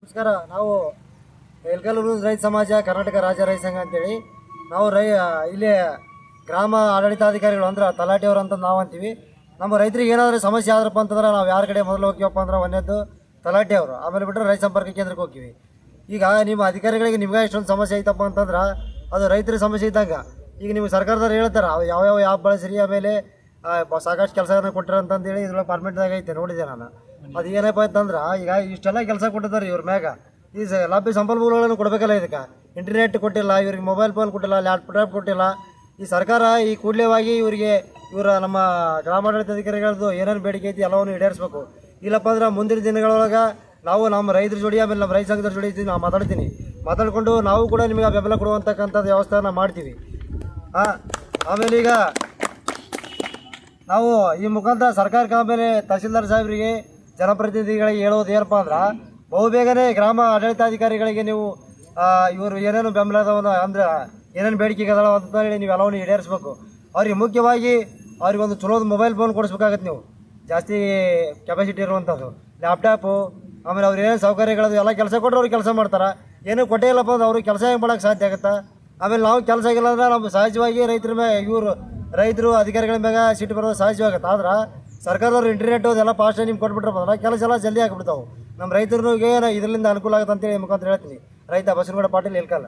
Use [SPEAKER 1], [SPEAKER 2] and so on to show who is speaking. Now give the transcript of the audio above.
[SPEAKER 1] ನಮಸ್ಕಾರ, ನಾವು ಎಲ್ಕಲ್ಲೂರು ರೈತ ಸಮಾಜ, ಕರ್ನಾಟಕ ರಾಜ್ಯ ರೈತ ಸಂಘ ಅಂತೇಳಿ. ನಾವು ರೈ ಇಲ್ಲಿ ಗ್ರಾಮ ಆಡಳಿತಾಧಿಕಾರಿಗಳು ಅಂದ್ರೆ ತಲಾಟಿಯವರು ಅಂತ ನಾವು ಅಂತೀವಿ. ನಮ್ಮ ರೈತರಿಗೆ ಏನಾದರೂ ಸಮಸ್ಯೆ ಆದ್ರಪ್ಪ ಅಂತಂದ್ರೆ ನಾವು ಯಾರ ಕಡೆ ಮೊದಲು ಹೋಗ್ತೀವಪ್ಪ ಅಂದ್ರೆ ಒಂದೇದ್ದು ತಲಾಟಿಯವರು. ಆಮೇಲೆ ಬಿಟ್ಟರೆ ರೈತ ಸಂಪರ್ಕ ಕೇಂದ್ರಕ್ಕೆ ಹೋಗ್ತೀವಿ. ಈಗ ನಿಮ್ಮ ಅಧಿಕಾರಿಗಳಿಗೆ ನಿಮ್ಗೆ ಎಷ್ಟೊಂದು ಸಮಸ್ಯೆ ಐತಪ್ಪ ಅಂತಂದ್ರೆ ಅದು ರೈತರ ಸಮಸ್ಯೆ ಇದ್ದಾಗ ಈಗ ನಿಮ್ಗೆ ಸರ್ಕಾರದವ್ರು ಹೇಳ್ತಾರೆ ಯಾವ ಯಾವ ಆ್ಯಪ್ ಬಳಸಿರಿ ಆಮೇಲೆ ಸಾಕಷ್ಟು ಕೆಲಸನ ಕೊಟ್ಟರು ಅಂತಂದೇಳಿ ಇದ್ರೊಳಗೆ ಪರ್ಮಿಟ್ದಾಗ ಐತೆ, ನೋಡಿದೆ ನಾನು. ಅದು ಏನಪ್ಪ ಅಂತಂದ್ರೆ, ಈಗ ಇಷ್ಟೆಲ್ಲ ಕೆಲಸ ಕೊಟ್ಟಿದ್ದಾರೆ ಇವ್ರ ಮ್ಯಾಗ. ಈ ಸ- ಲಭ್ಯ ಸಂಪನ್ಮೂಲಗಳನ್ನು ಕೊಡಬೇಕಲ್ಲ ಇದಕ್ಕೆ. ಇಂಟರ್ನೆಟ್ ಕೊಟ್ಟಿಲ್ಲ, ಇವ್ರಿಗೆ ಮೊಬೈಲ್ ಫೋನ್ ಕೊಟ್ಟಿಲ್ಲ ಲ್ಯಾಪ್ಟಾಪ್ ಕೊಟ್ಟಿಲ್ಲ. ಈ ಸರ್ಕಾರ ಈ ಕೂಡಲೇವಾಗಿ ಇವರಿಗೆ ಇವರ ನಮ್ಮ ಗ್ರಾಮಾಡಳಿತಾಧಿಕಾರಿಗಳದ್ದು ಏನೇನು ಬೇಡಿಕೆ ಐತಿ ಎಲ್ಲವನ್ನು ಈಡೇರಿಸ್ಬೇಕು. ಇಲ್ಲಪ್ಪ ಅಂದ್ರೆ ಮುಂದಿನ ದಿನಗಳೊಳಗೆ ನಾವು ನಮ್ಮ ರೈತರ ಜೋಡಿ, ಆಮೇಲೆ ನಮ್ಮ ರೈತ ಸಂಘದ ಜೋಡಿ ನಾವು ಮಾತಾಡ್ತೀನಿ. ಮಾತಾಡ್ಕೊಂಡು ನಾವು ಕೂಡ ನಿಮಗೆ ಬೆಂಬಲ ಕೊಡುವಂತಕ್ಕಂಥದ್ದು ವ್ಯವಸ್ಥೆನ ಮಾಡ್ತೀವಿ. ಹಾಂ ಆಮೇಲೆ ಈಗ ನಾವು ಈ ಮುಖಾಂತರ ಸರ್ಕಾರಿ ಕಾಮೇಲೆ ತಹಸೀಲ್ದಾರ್ ಸಾಹೇಬರಿಗೆ ಜನಪ್ರತಿನಿಧಿಗಳಿಗೆ ಹೇಳೋದು ಏನಪ್ಪ ಅಂದ್ರೆ ಬಹುಬೇಗನೆ ಗ್ರಾಮ ಆಡಳಿತಾಧಿಕಾರಿಗಳಿಗೆ ನೀವು ಇವರು ಏನೇನು ಬೆಂಬಲದವನ್ನ ಅಂದ್ರೆ ಏನೇನು ಬೇಡಿಕೆ ಅದಾವ ಅಂತ ಹೇಳಿ ನೀವು ಎಲ್ಲವನ್ನು ಈಡೇರಿಸ್ಬೇಕು. ಅವ್ರಿಗೆ ಮುಖ್ಯವಾಗಿ ಅವ್ರಿಗೆ ಒಂದು ಚಲೋದು ಮೊಬೈಲ್ ಫೋನ್ ಕೊಡಿಸ್ಬೇಕಾಗತ್ತೆ ನೀವು. ಜಾಸ್ತಿ ಕೆಪಾಸಿಟಿ ಇರುವಂಥದ್ದು ಲ್ಯಾಪ್ಟಾಪು ಆಮೇಲೆ ಅವ್ರು ಏನೇನು ಸೌಕರ್ಯಗಳದು ಎಲ್ಲ ಕೆಲಸ ಕೊಟ್ಟರೆ ಅವ್ರು ಕೆಲಸ ಮಾಡ್ತಾರೆ. ಏನೂ ಕೊಟ್ಟೇ ಇಲ್ಲಪ್ಪ ಅಂದ್ರೆ ಅವ್ರಿಗೆ ಕೆಲಸ ಹೆಂಗೆ ಮಾಡೋಕ್ಕೆ ಸಾಧ್ಯ ಆಗುತ್ತಾ? ಆಮೇಲೆ ನಾವು ಕೆಲಸ ಆಗಿಲ್ಲ ಅಂದ್ರೆ ನಮ್ಮ ಸಹಜವಾಗಿ ರೈತರ ಮೇಲೆ ಇವರು ರೈತರು ಅಧಿಕಾರಿಗಳ ಮ್ಯಾಗ ಸಿಟ್ಟು ಬರೋದು ಸಹಜವಾಗುತ್ತೆ. ಆದ್ರೆ ಸರ್ಕಾರದವ್ರು ಇಂಟರ್ನೆಟ್ ಅದೆಲ್ಲ ಫಾಸ್ಟ್ ನಿಮ್ಗೆ ಕೊಟ್ಬಿಟ್ರಪ್ಪ ಅಂದ್ರೆ ಕೆಲಸ ಎಲ್ಲ ಜಲ್ದಿ ಆಗಿಬಿಡ್ತಾವೆ. ನಮ್ಮ ರೈತರಿಗೆ ಇದರಿಂದ ಅನುಕೂಲ ಆಗುತ್ತೆ ಅಂತೇಳಿ ಹೇಳಿ ಮುಖಾಂತರ ಹೇಳ್ತೀನಿ. ರೈತ ಬಸವನಗೌಡ ಪಾಟೀಲ್ ಇಲ್ಕಲ್ಲ